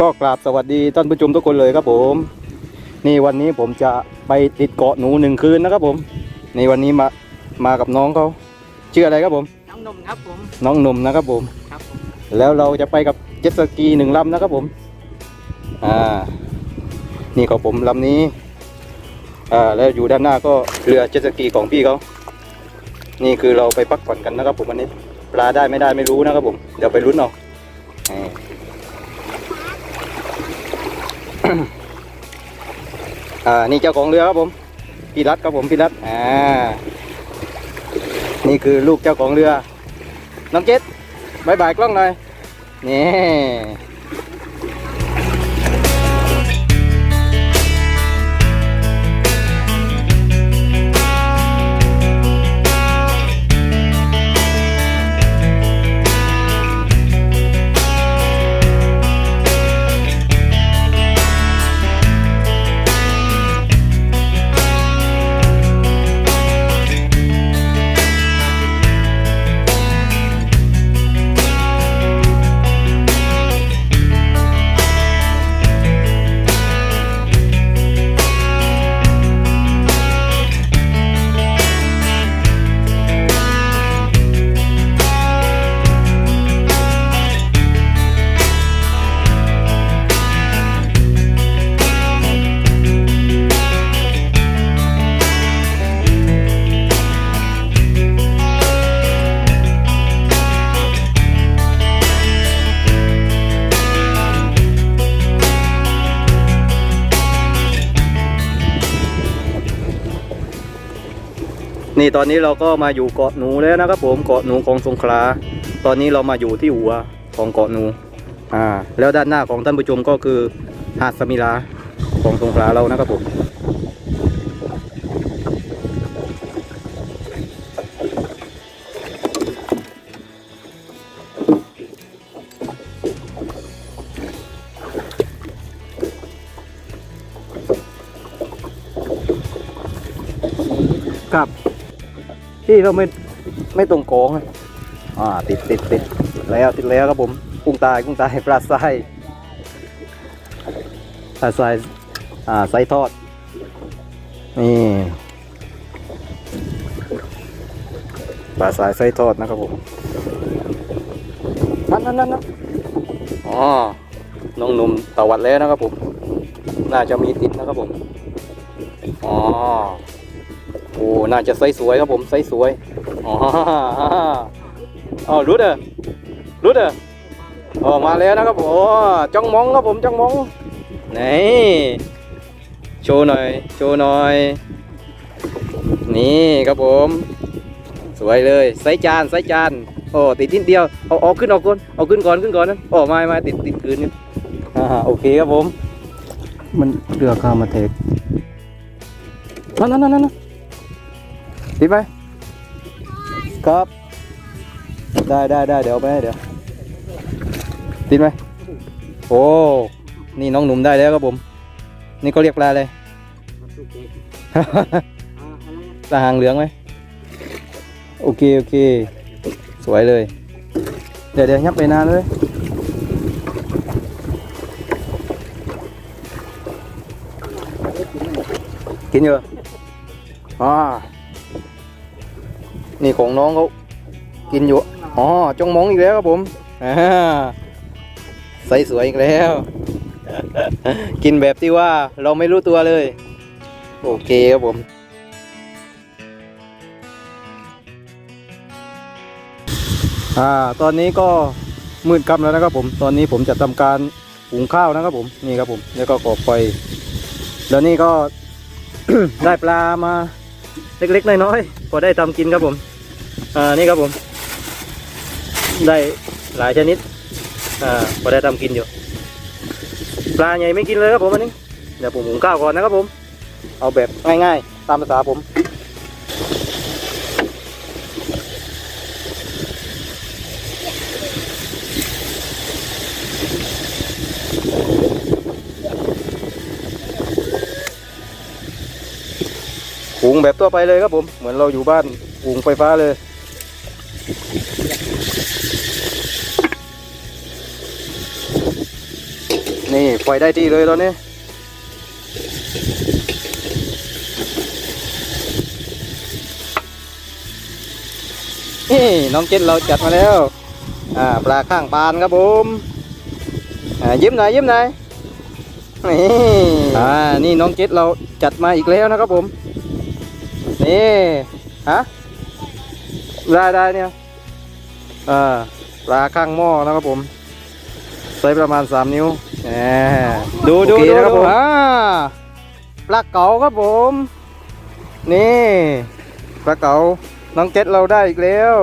ก็กราบสวัสดีท่านผู้ชมทุกคนเลยครับผม นี่วันนี้ผมจะไปติดเกาะหนูหนึ่งคืนนะครับผมนี่วันนี้มามากับน้องเขาชื่ออะไรครับผม น้องนมครับผม น้องหนุ่มนะครับผม ครับผมแล้วเราจะไปกับเจ็ตสกีหนึ่งลำนะครับผม อ่า นี่ของผมลำนี้ อ่า แล้วอยู่ด้านหน้าก็เรือเจ็ตสกีของพี่เขา นี่คือเราไปพักผ่อนกันนะครับผมวันนี้ ปลาได้ไม่ได้ไม่รู้นะครับผม เดี๋ยวไปลุ้นเอาอ่า อ่านี่เจ้าของเรือครับผมพี่รัตครับผมพี่รัตอ่านี่คือลูกเจ้าของเรือ น้องเจ็ดบายบายกล้องหน่อยนี่ นี่ตอนนี้เราก็มาอยู่เกาะหนูแล้วนะครับผมเกาะหนูของสงขลาตอนนี้เรามาอยู่ที่หัวของเกาะหนูอ่าแล้วด้านหน้าของท่านผู้ชมก็คือหาดสมิลาของสงขลาเรานะครับผมครับ ที่เราไม่ไม่ตรงกอะอ่าติดติดติดแล้วติดแล้วครับผมกุ้งตายกุ้งตายปลาทรายปลาทรายอ่าไซทอดนี่ปลาทรายไส้ทอดนะครับผมนั่นนั่นนั่นนั่นอ๋อน้องหนุ่มตะวัดแล้วนะครับผม น่าจะมีติดนะครับผม อ๋อ โอ้ น่าจะไซส์สวยครับผมไซส์สวย อ๋ออ๋อรุดเออรุดเอออ๋อมาแล้วนะครับผมโอ้จ้องมองครับผมจ้องมองนี่โชว์หน่อย โชว์หน่อย นี่ครับผม สวยเลยไซส์จานไซส์จานโอ้ติดนิดเดียวเอาเอาขึ้นเอาก่อนเอาขึ้นก่อนขึ้นก่อนนะโอ้ไม่ไม่ติดติดคืนนี่อ่าโอเคครับผม มันเรือข้ามมาเทกนั่นนั่นนั่นนั่นติ ดไหมครับ ได้ได้ได้เดี๋ยวไปให้เดี๋ยวติดไหมโอ้นี่น้องหนุ่มได้แล้วครับผม นี่เขาเรียกปลาเลยปลาหางเหลืองไหมโอเคโอเค สวยเลย เดี๋ยวเดี๋ยวยับไปนานเลยกินเยอะอ่า นี่ของน้องเขากินอยู่ อ๋อ จงมองอีกแล้วครับผมอ่าใสสวยอีกแล้ว กินแบบที่ว่าเราไม่รู้ตัวเลย โอเคครับผม อ่า ตอนนี้ก็มืดค่ำแล้วนะครับผม ตอนนี้ผมจะทำการหุงข้าวนะครับผม นี่ครับผม แล้วก็ก่อไฟแล้วนี่ก็ ได้ปลามาเล็กๆน้อยๆพอได้ทำกินครับผม อ่านี่ครับผม ได้หลายชนิด อ่าพอได้ทำกินอยู่ ปลาใหญ่ไม่กินเลยครับผมอันนี้ เดี๋ยวผมหุงข้าวก่อนนะครับผม เอาแบบง่ายๆ ตามภาษาผมหุงแบบทั่วไปเลยครับผม เหมือนเราอยู่บ้านหุงไฟฟ้าเลย นี่นี่ไฟได้ที่เลยตอนนี้นี่น้องเจ็ดเราจัดมาแล้วอ่าปลาข้างปานครับผมอ่ายิ้มหน่อยยิ้มหน่อยนี่อ่านี่น้องเจ็ดเราจัดมาอีกแล้วนะครับผมนี่ฮะ ได้ได้เนี่ยอ่าปลาข้างหม้อนะครับผมไซส์ประมาณ 3 นิ้วแหมดูดูโอเคดูนะครับผมอ่าปลาเก๋าครับผม นี่ปลาเก๋าน้องเจ็ดเราได้อีกแล้ว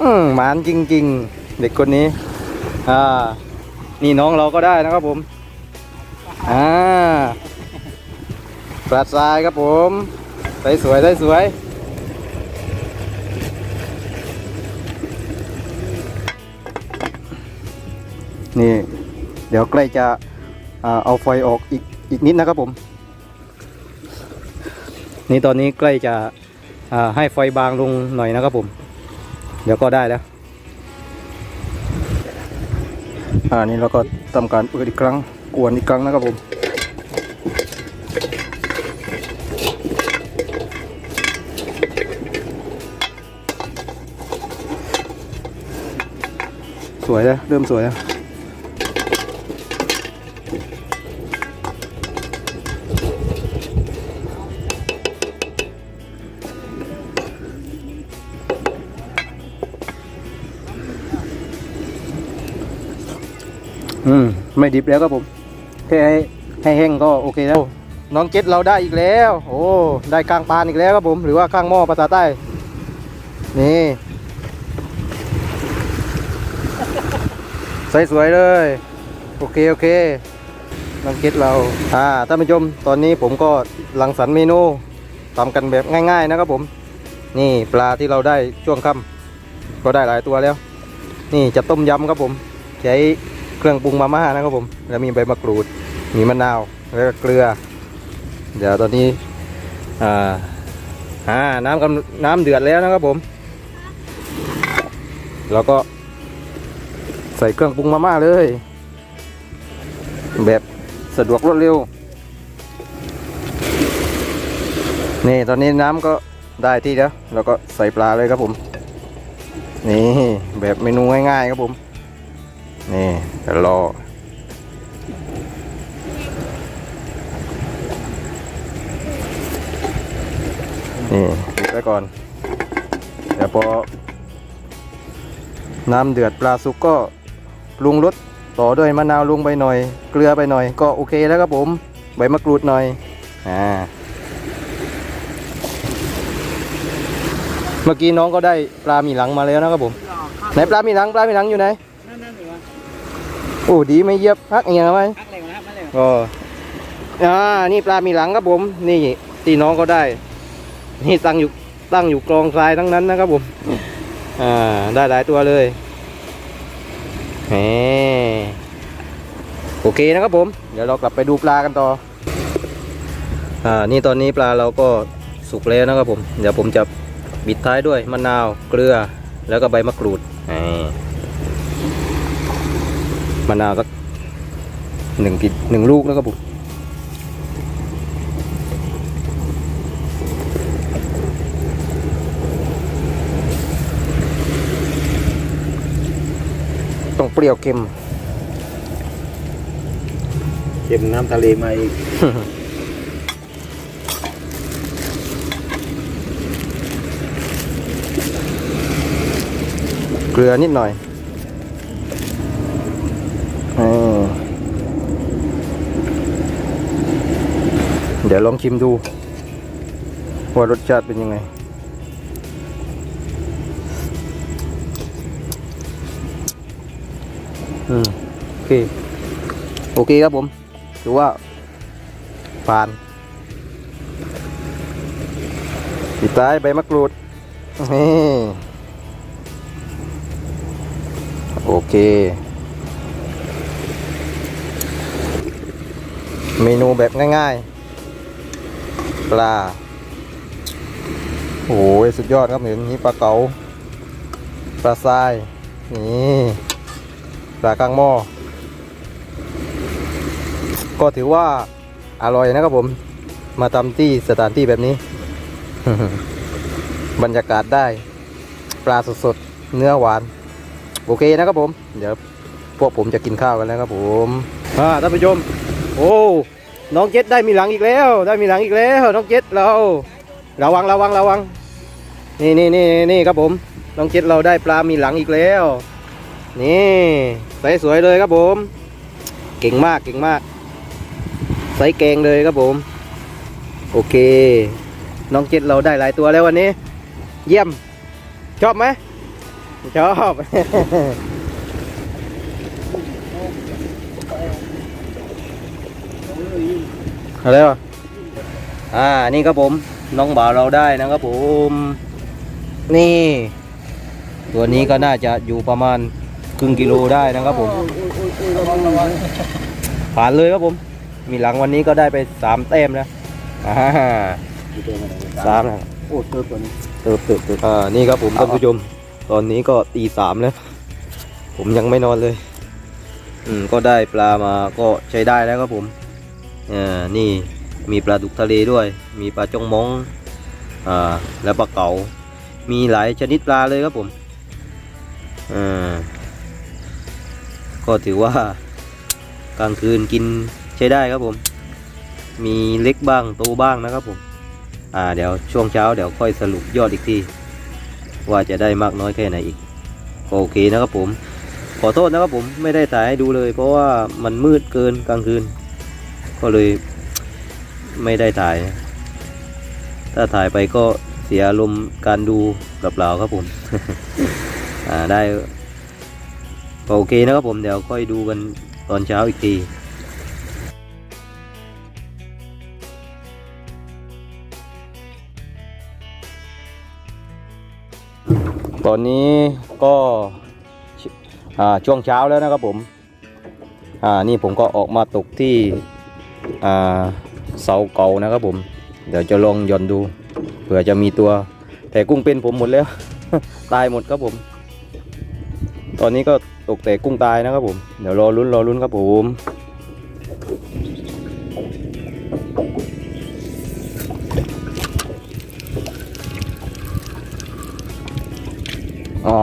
อืมหมานจริง ๆ เด็กคนนี้ อ่า นี่น้องเราก็ได้นะครับผม อ่าปลาทรายครับผม ใสสวยใสสวย นี่ เดี๋ยวใกล้จะเอาไฟออกอีกอีกนิดนะครับผม นี่ตอนนี้ใกล้จะให้ไฟบางลงหน่อยนะครับผม เดี๋ยวก็ได้แล้วอ่านี่เราก็ทำการเปิดอีกครั้งกวนอีกครั้งนะครับผมสวยแล้วเริ่มสวยแล้ว อืมไม่ดิบแล้วครับผม แค่ให้ให้แห้งก็โอเคแล้วน้องเจ็ดเราได้อีกแล้ว โอ้ได้กลางปานอีกแล้วครับผม หรือว่าข้างหม้อภาษาใต้ นี่ใสสวยเลย โอเค โอเคน้องเจ็ดเรา อ่าท่านผู้ชมตอนนี้ผมก็หลังสรรเมนูทำกันแบบง่าย ๆ นะครับผม นี่ปลาที่เราได้ช่วงค่ำก็ได้หลายตัวแล้ว นี่จะต้มยำครับผม ใช้ เครื่องปรุงมาม่านะครับผม แล้วมีใบมะกรูด มีมะนาว แล้วก็เกลือ เดี๋ยวตอนนี้อ่าอ่าน้ำกำน้ำเดือดแล้วนะครับผม แล้วก็ใส่เครื่องปรุงมาม่าเลย แบบสะดวกรวดเร็ว นี่ตอนนี้น้ำก็ได้ที่แล้ว แล้วก็ใส่ปลาเลยครับผม นี่แบบเมนูง่ายๆครับผม นี่เดี๋ยวรอนี่ปิดไว้ก่อน เดี๋ยวพอ น้ำเดือดปลาสุกก็ปรุงรสต่อด้วยมะนาวลงไปหน่อย เกลือไปหน่อย ก็โอเคแล้วครับผม ใบมะกรูดหน่อย อ่า เมื่อกี้น้องก็ได้ปลาหมีหลังมาแล้วนะครับผม ไหนปลาหมีหลังปลาหมีหลังอยู่ไหน โอ้ดีไม่เยียบพักอย่างเงี้ยไหมพักเลยนะครับมาเลยก็อ่านี่ปลามีหลังครับผม นี่ตีน้องก็ได้ นี่ตั้งอยู่ตั้งอยู่กรองทรายทั้งนั้นนะครับผมอ่าได้หลายตัวเลยแหมโอเคนะครับผม เดี๋ยวเรากลับไปดูปลากันต่ออ่านี่ตอนนี้ปลาเราก็สุกแล้วนะครับผม เดี๋ยวผมจะบิดท้ายด้วยมะนาวเกลือแล้วก็ใบมะกรูดแห มมะนาวสักหนึ่งกิหนึ่งลูกนะครับผมต้องเปรี้ยวเค็มเก็บน้ำทะเลมาอีก เกลือนิดหน่อย เดี๋ยวลองชิมดู ว่ารสชาติเป็นยังไง อืม โอเค โอเคครับผม ถือว่า ผ่านปิดท้ายใบมะกรูดนี่โอเค เมนูแบบง่าย ๆ ปลา โอ้ยสุดยอดครับเห็นนี่ปลาเก๋าปลาทราย นี่ ปลาก้างหม้อ ก็ถือว่าอร่อยนะครับผม มาทำที่สถานที่แบบนี้ บรรยากาศได้ ปลาสดๆ เนื้อหวาน โอเคนะครับผม เดี๋ยวพวกผมจะกินข้าวกันแล้วครับผม อ่าท่านผู้ชม โอ้ น้องเจ็ดได้มีหลังอีกแล้ว ได้มีหลังอีกแล้ว น้องเจ็ดเราระวังระวังระวัง นี่นี่นี่นี่ครับผม น้องเจ็ดเราได้ปลามีหลังอีกแล้ว นี่ใสสวยเลยครับผม เก่งมากเก่งมาก ใสแกงเลยครับผม โอเค น้องเจ็ดเราได้หลายตัวแล้ววันนี้ เยี่ยม ชอบไหมชอบ อะไรวะอ่า นี่ครับผม น้องบ่าวเราได้นะครับผม นี่ ตัวนี้ก็น่าจะอยู่ประมาณครึ่งกิโลได้นะครับผม ผ่านเลยครับผม มีหลังวันนี้ก็ได้ไปสามแต้มนะอ่าสามนะโอ้เติมตัวนี้เติบเติบเติบอ่า นี่ครับผมท่านผู้ชม ตอนนี้ก็ตีสามแล้ว ผมยังไม่นอนเลย อืม ก็ได้ปลามาก็ใช้ได้แล้วครับผม อ่านี่มีปลาดุกทะเลด้วย มีปลาจงมงอ่าแล้วปลาเก๋ามีหลายชนิดปลาเลยครับผมอ่าก็ถือว่ากลางคืนกินใช้ได้ครับผม มีเล็กบ้างโตบ้างนะครับผม อ่าเดี๋ยวช่วงเช้าเดี๋ยวค่อยสรุปยอดอีกทีว่าจะได้มากน้อยแค่ไหนอีกก็โอเคนะครับผม ขอโทษนะครับผมไม่ได้ถ่ายให้ดูเลย เพราะว่ามันมืดเกินกลางคืน ก็เลยไม่ได้ถ่าย ถ้าถ่ายไปก็เสียลมณ์การดูเปล่าๆครับผม อ่าได้โอเคนะครับผมเดี๋ยวค่อยดูกันตอนเช้าอีกทีตอนนี้ก็ช่วงเช้าแล้วนะครับผม อ่า นี่ผมก็ออกมาตกที่ เสาเก่านะครับผม เดี๋ยวจะลองย่อนดูเผื่อจะมีตัว แต่กุ้งเป็นผมหมดแล้ว ตายหมดครับผม ตอนนี้ก็ตกแต่กุ้งตายนะครับผม เดี๋ยวรอลุ้นรอลุ้นครับผมอ๋อ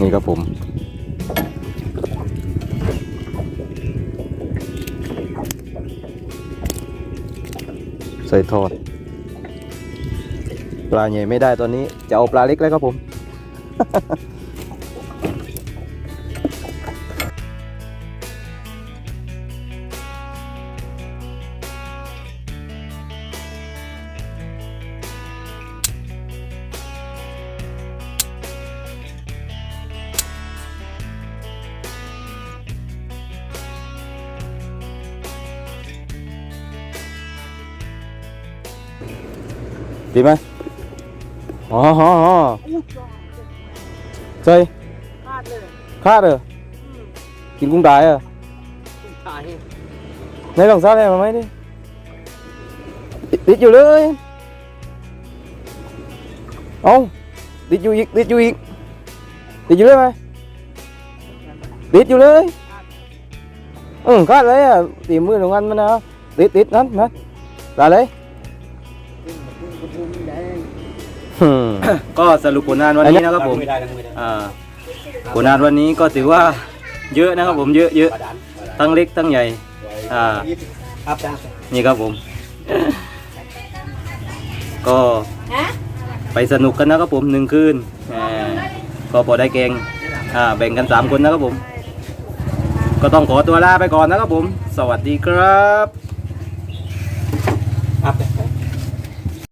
นี่ครับผม ใส่ทอด ปลาใหญ่ไม่ได้ตอนนี้ จะเอาปลาเล็กแล้วครับผม ดีไหมอ๋ออ๋ออ๋อใส่พลาดเลยคาดเหรอกินกุ้งตายเหรอตายไหลองซาอะไรมาไหมดิติดอยู่เลยเอาติดอยู่อีกติดอยู่อีกติดอยู่เลยไหมติดอยู่เลยอืมคาดเลยอะตีมือของอันมันนะติดติดนั้นนะตาเลย ก็สรุปผลงานวันนี้นะครับผมไม่ได้ไม่ได้อ่าผลงานวันนี้ก็ถือว่าเยอะนะครับผมเยอะเยอะทั้งเล็กทั้งใหญ่อ่าครับจ้านี่ครับผม ก็ไปสนุกกันนะครับผมหนึ่งคืนอ่าก็พอได้แกงอ่าแบ่งกันสามคนนะครับผม ก็ต้องขอตัวลาไปก่อนนะครับผม สวัสดีครับครับ